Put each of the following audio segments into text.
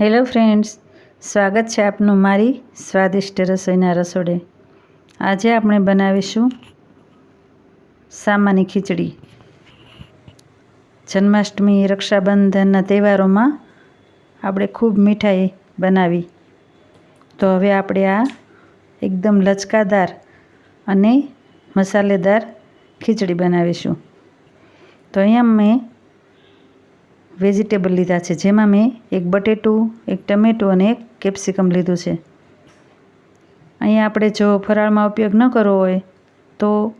Hello friends, સ્વાગત છે આપનું મારી સ્વાદિષ્ટ રસોઈના રસોડે. આજે આપણે બનાવીશું સામાની ખીચડી. જન્માષ્ટમી રક્ષાબંધનના તહેવારોમાં આપણે ખૂબ મીઠાઈ બનાવી. તો હવે આપણે આ એકદમ લચકાદાર અને મસાલેદાર ખીચડી બનાવીશું. તો અહીંયા મેં વેજીટેબલ લીધા છે, જેમાં મેં એક બટેટું, એક ટમેટું અને એક કેપ્સિકમ લીધું છે. અહીંયા આપણે જો ફરાળમાં ઉપયોગ ન કરવો હોય, તો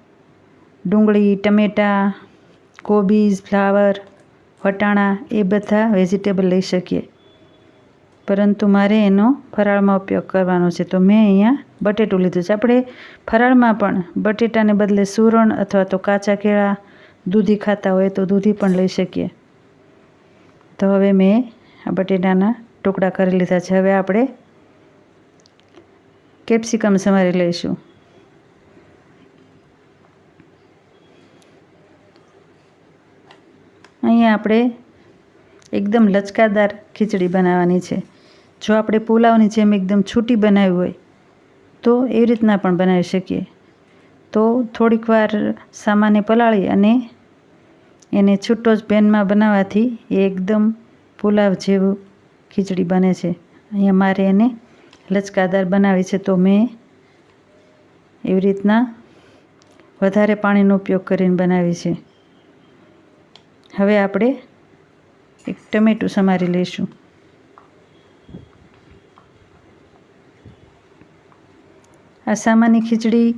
ડુંગળી, ટમેટાં કોબીઝ ફ્લાવર, વટાણા, એ બધા વેજીટેબલ લઈ શકીએ. પરંતુ મારે એનો ફરાળમાં ઉપયોગ કરવાનો છે, તો મેં અહીંયા બટેટું લીધું છે. આપણે ફરાળમાં પણ બટેટાને બદલે સુરણ અથવા તો કાચા કેળા દૂધી ખાતા હોય તો દૂધી પણ લઈ શકીએ. તો હવે મેં આ બટેટાના ટુકડા કરી લીધા છે. હવે આપણે કેપ્સિકમ સમારી લઈશું. અહીંયા આપણે એકદમ લચકાદાર ખીચડી બનાવવાની છે. જો આપણે પુલાવની જેમ એકદમ છૂટી બનાવી હોય, તો એવી રીતના પણ બનાવી શકીએ. તો થોડીક વાર સામાને પલાળી અને એને છૂટો જ પેનમાં બનાવવાથી એ એકદમ પુલાવ જેવું ખીચડી બને છે. અહીંયા મારે એને લચકાદાર બનાવી છે તો મેં એવી રીતના વધારે પાણીનો ઉપયોગ કરીને બનાવી છે. હવે આપણે એક ટમેટું સમારી લઈશું. આ સામાની ખીચડી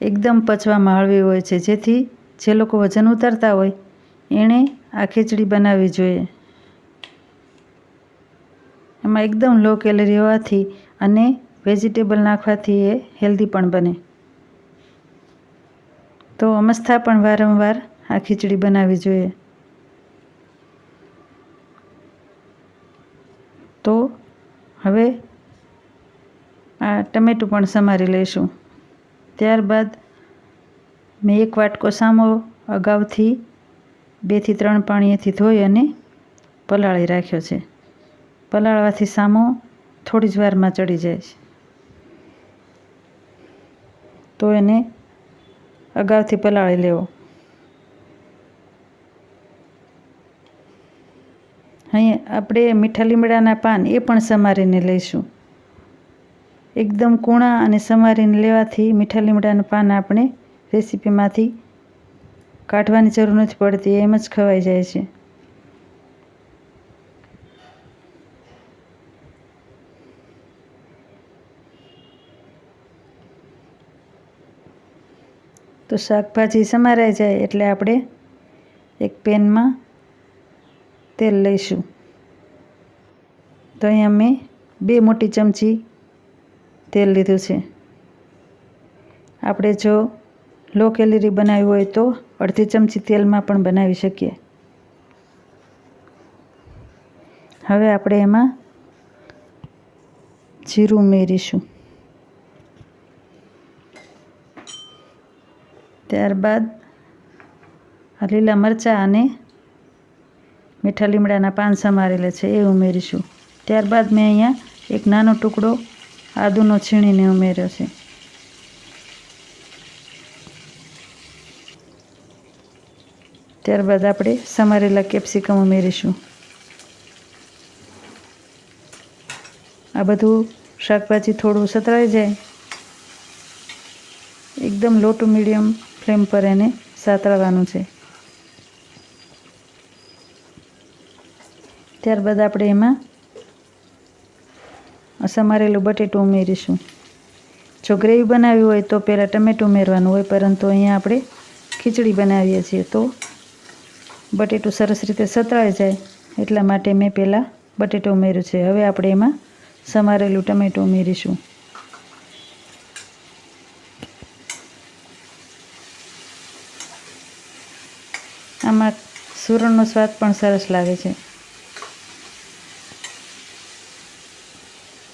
એકદમ પચવામાં હળવી હોય છે, જેથી જે લોકો વજન ઉતારતા હોય, એણે આ ખીચડી બનાવવી જોઈએ. એમાં એકદમ લો કેલરી હોવાથી અને વેજીટેબલ નાખવાથી એ હેલ્ધી પણ બને. તો અમસ્થા પણ વારંવાર આ ખીચડી બનાવવી જોઈએ. તો હવે આ ટમેટું પણ સમારી લઈશું. ત્યારબાદ મેં એક વાટકો સામો અગાઉથી બેથી ત્રણ પાણીએથી ધોઈ અને પલાળી રાખ્યો છે. પલાળવાથી સામો થોડી જ વારમાં ચડી જાય છે. તો એને અગાઉથી પલાળી લેવો. અહીંયા આપણે મીઠા લીમડાના પાન એ પણ સમારીને લઈશું. એકદમ કૂણા અને સમારીને લેવાથી મીઠા લીમડાના પાન આપણે રેસીપીમાંથી કાઢવાની જરૂર નથી પડતી, એમ જ ખવાઈ જાય છે. તો શાકભાજી સમારાઈ જાય એટલે આપણે એક પેનમાં તેલ લઈશું. તો અહીંયા મેં બે મોટી ચમચી તેલ લીધું છે. આપણે જો લો કેલરી બનાવી હોય તો અડધી ચમચી તેલમાં પણ બનાવી શકીએ. હવે આપણે એમાં જીરું ઉમેરીશું. ત્યારબાદ આ લીલા મરચાં અને મીઠા લીમડાના પાન સમારેલા છે, એ ઉમેરીશું. ત્યારબાદ મેં અહીંયા એક નાનો ટુકડો આદુનો છીણીને ઉમેર્યો છે. ત્યારબાદ આપણે સમારેલા કેપ્સિકમ ઉમેરીશું. આ બધું શાકભાજી થોડું સતરાઈ જાય. એકદમ લોટું મીડિયમ ફ્લેમ પર એને સાતળવાનું છે. ત્યારબાદ આપણે એમાં સમારેલું બટેટું ઉમેરીશું. જો ગ્રેવી બનાવી હોય તો પહેલાં ટમેટું ઉમેરવાનું હોય, પરંતુ અહીંયા આપણે ખીચડી બનાવીએ છીએ તો બટેટું સરસ રીતે સતળાઈ જાય એટલા માટે મેં પહેલાં બટેટું ઉમેર્યું છે. હવે આપણે એમાં સમારેલું ટમેટું ઉમેરીશું. સુરણનો સ્વાદ પણ સરસ લાગે છે.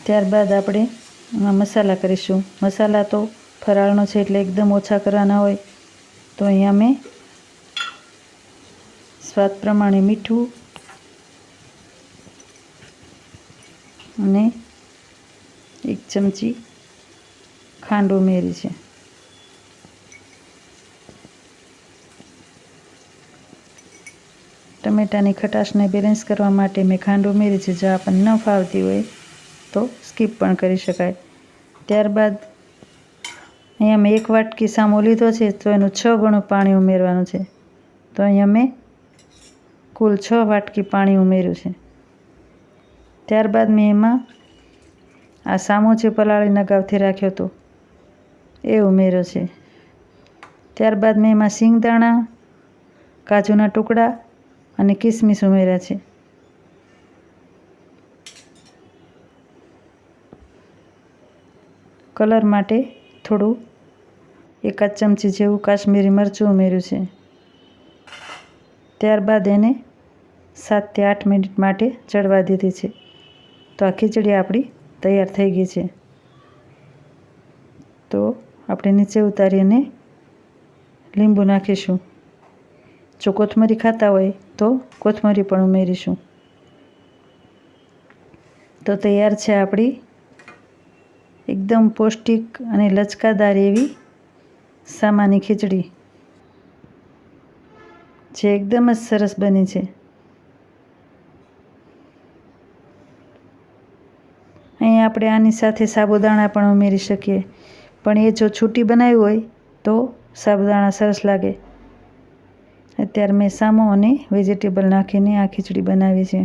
ત્યારબાદ આપણે મસાલા કરીશું. મસાલા તો ફરાળનો છે એટલે એકદમ ઓછા કરવાના હોય, તો અહીંયા મેં સ્વાદ પ્રમાણે મીઠું અને એક ચમચી ખાંડ ઉમેરી છે. ટમેટાની ખટાશને બેલેન્સ કરવા માટે મેં ખાંડ ઉમેરી છે. જો આપણને ન ફાવતી હોય તો સ્કીપ પણ કરી શકાય. ત્યારબાદ અહીંયા મેં એક વાટકી સામો લીધો છે, તો એનું છ ગણું પાણી ઉમેરવાનું છે. તો અહીંયા મેં કુલ છ વાટકી પાણી ઉમેર્યું છે. ત્યારબાદ મેં એમાં આ સામો જે પલાળીને અગાઉથી રાખ્યો હતો, એ ઉમેર્યો છે. ત્યારબાદ મેં એમાં સિંગદાણા, કાજુના ટુકડા અને કિસમિસ ઉમેર્યા છે. કલર માટે થોડું એકાદ ચમચી જેવું કાશ્મીરી મરચું ઉમેર્યું છે. ત્યારબાદ એને સાતથી આઠ મિનિટ માટે ચડવા દીધી છે. તો આ ખીચડી આપણી તૈયાર થઈ ગઈ છે. તો આપણે નીચે ઉતારીને લીંબુ નાખીશું. જો કોથમરી ખાતા હોય તો કોથમરી પણ ઉમેરીશું. તો તૈયાર છે આપણી એકદમ પૌષ્ટિક અને લચકાદાર એવી સામાની ખીચડી. જે એકદમ જ સરસ બની છે. અહીં આપણે આની સાથે સાબુદાણા પણ ઉમેરી શકીએ. પણ એ જો છૂટી બનાવી હોય તો સાબુદાણા સરસ લાગે. અત્યારે મેં સામો અને વેજીટેબલ નાખીને આ ખીચડી બનાવી છે.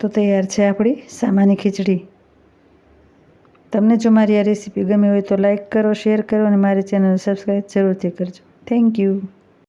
તો તૈયાર છે આપણી સામાની ખીચડી. તમને જો મારી આ રેસીપી ગમી હોય તો લાઇક કરો શેર કરો અને મારી ચેનલ સબસ્ક્રાઈબ જરૂરથી કરજો. Thank you